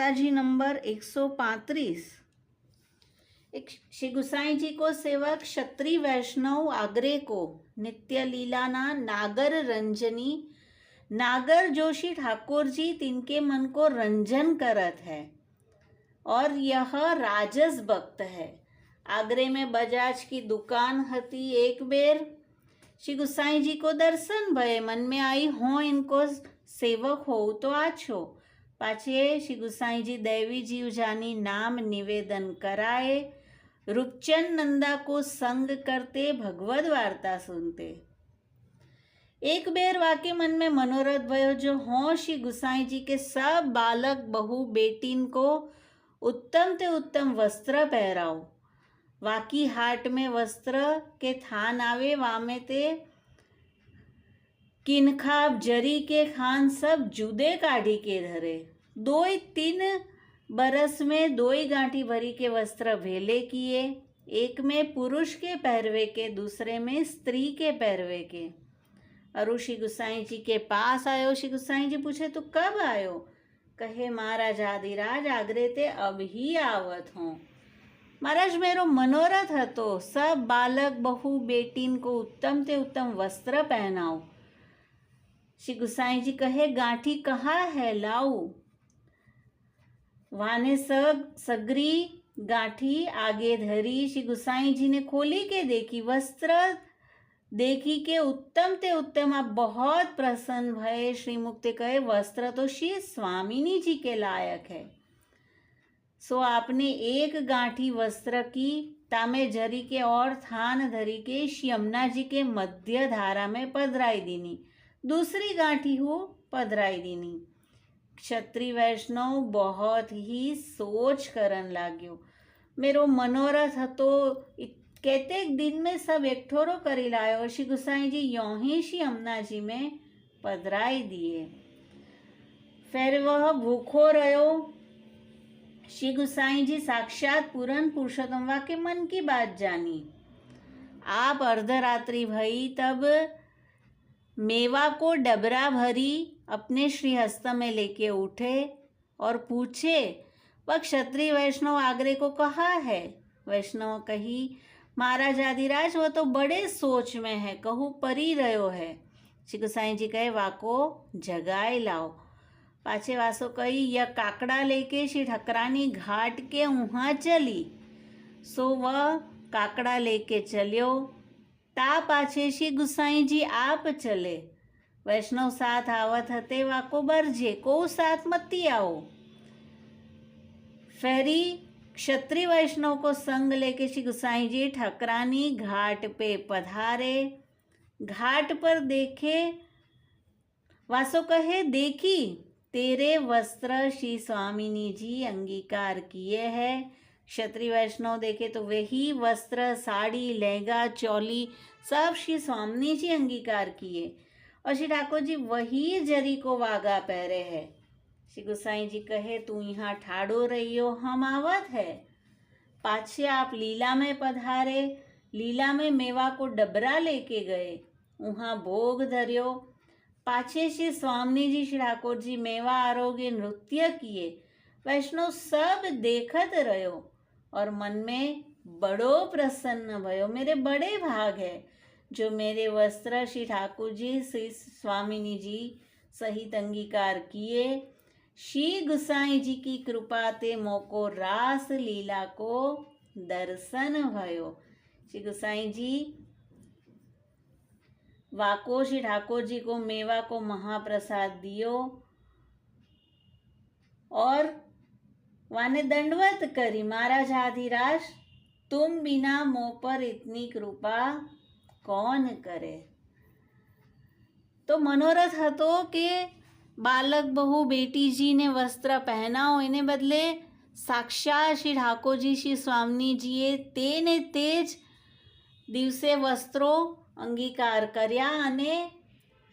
जी number 135 एक श्री गुसाई जी को सेवक क्षत्रिय वैष्णव आगरे को नित्य लीलाना नागर रंजनी। नागर जोशी ठाकुर जी तिनके मन को रंजन करत है और यह राजस भक्त है। आगरे में बजाज की दुकान हती एक बेर। श्री गुसाई जी को दर्शन भय मन में आई, हो, इनको सेवक हो तो आछो। पाछे श्री गुसाई जी देवी जीव जानी नाम निवेदन कराए रूपचंद नंदा को संग करते भगवत वार्ता सुनते। एक बेर वाके मन में मनोरथ भयो, जो हो श्री गुसाई जी के सब बालक, बहु, बेटीन को उत्तम ते उत्तम वस्त्र पहराओ। वाकी हाट में वस्त्र के थान आवे, वामे ते किनखाब जरी के खान सब जुदे काढ़ी के धरे। दो तीन बरस में दो ही गांठी भरी के वस्त्र भेले किए, एक में पुरुष के पहरवे के, दूसरे में स्त्री के पहरवे के। अरु श्री गुसाई जी के पास आयो। श्री गुसाई जी पूछे, तू कब आयो? कहे, महाराज आदिराज, आगरे ते अब ही आवत हों। महाराज, मेरो मनोरथ હતો सब बालक, बहू, बेटीन को उत्तम ते उत्तम वस्त्र पहनाओ। श्री गुसाई जी कहे, गांठी कहाँ है लाऊ? वाने सग, सगरी, गांठी, आगे धरी, श्री गुसाई जी ने खोली के देखी, वस्त्र देखी के उत्तम ते उत्तम। आप बहुत प्रसन्न भय श्री मुक्ति कहे, वस्त्र तो श्री स्वामिनी जी के लायक है। सो आपने एक गांठी वस्त्र की, तामे झरी के और थान धरी के, श्री यमुना जी के मध्य धारा में पधराई दीनी। दूसरी गांठी हो पधराई दीनी क्षत्रिय वैष्णव बहुत ही सोच करन लाग्यो मेरो मनोरथ હતો કેતેક दिन में सब एकठोरो કરી લાયો શ્રી ગુસાઈ जी यों ही श्री यमुना जी में पधराई दिए फिर वह भूखो रहो श्री गुसाई जी साक्षात पूरन पुरुषोत्तम के मन की बात जानी आप अर्धरात्रि भई तब मेवा को डबरा भरी अपने श्री हस्त में लेके उठे और पूछे, वह क्षत्रिय वैष्णव आगरे को कहा है? वैष्णव कही, महाराज आदिराज, वह तो बड़े सोच में है, कहूँ परी रहो है। गुसाई जी कहे, वाको, जगाए लाओ। पाछे वासो कही, यह काकड़ा लेके श्री ठकरानी घाट के वहाँ चली। सो वह काकड़ा लेके ता पाछे श्री गुसाई जी आप चले वैष्णव साथ आवत हते वाको बरजे को साथ मती आओ फेरी क्षत्रिय वैष्णव को संग लेके श्री गुसाई जी ठकरानी घाट पे पधारे घाट पर देखे वासो कहे देखी तेरे वस्त्र श्री स्वामिनी जी अंगीकार किए हैं क्षत्रिय वैष्णव देखे तो वही वस्त्र, साड़ी, लहंगा, चौली, सब श्री स्वामी जी अंगीकार किए। और श्री ठाकुर जी वही जरी को वागा पहरे है। श्री गुसाई जी कहे, तू यहाँ ठाड़ो रहियो, हम आवत है। पाछे आप लीला में पधारे, लीला में मेवा को डबरा लेके गए, वहाँ भोग धरियो। पाछे श्री स्वामी जी, श्री ठाकुर जी मेवा आरोग्य नृत्य किए, वैष्णव सब देखत रहो और मन में बड़ो प्रसन्न भयो। मेरे बड़े भाग है, जो मेरे वस्त्र श्री ठाकुर जी, श्री स्वामिनी जी सहित अंगीकार किए। श्री गुसाई जी की कृपा ते मोको रास लीला को दर्शन भयो। श्री गुसाई जी, वाको श्री ठाकुर जी को मेवा को महाप्रसाद दियो। और વાને દંડવત કરી મહારાજ આધિરાજ તુમ બિના મો પર ઇતની કૃપા કોણ કરે? તો મનોરથ હતો કે બાલક બહુ બેટીજીને વસ્ત્ર પહેનાવો, એને બદલે સાક્ષાત શ્રી ઠાકોરજી, શ્રી સ્વામીજીએ તેને તે જ દિવસે વસ્ત્રો અંગીકાર કર્યા અને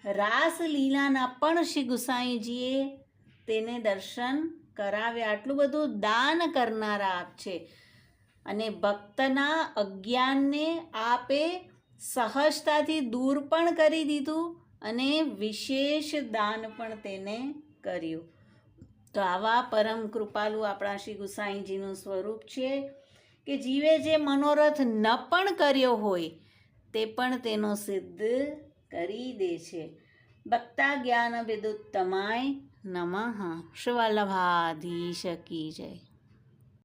રાસલીલાના પણ શ્રી ગુસાઈજીએ તેને દર્શન કરાવ્યા. આટલું બધું દાન કરનારા આપ છે. અને ભક્તના અજ્ઞાનને આપે સહજતાથી દૂર પણ કરી દીધું અને વિશેષ દાન પણ તેને કર્યું. તો આવા પરમ કૃપાલુ આપણા શ્રી ગુસાઈજીનું સ્વરૂપ છે કે જીવે જે મનોરથ ન પણ કર્યો હોય તે પણ તેનો સિદ્ધ કરી દે છે. ભક્તા જ્ઞાન વિદુત્તમાય नमः। शिवल्लभाधीश की जय।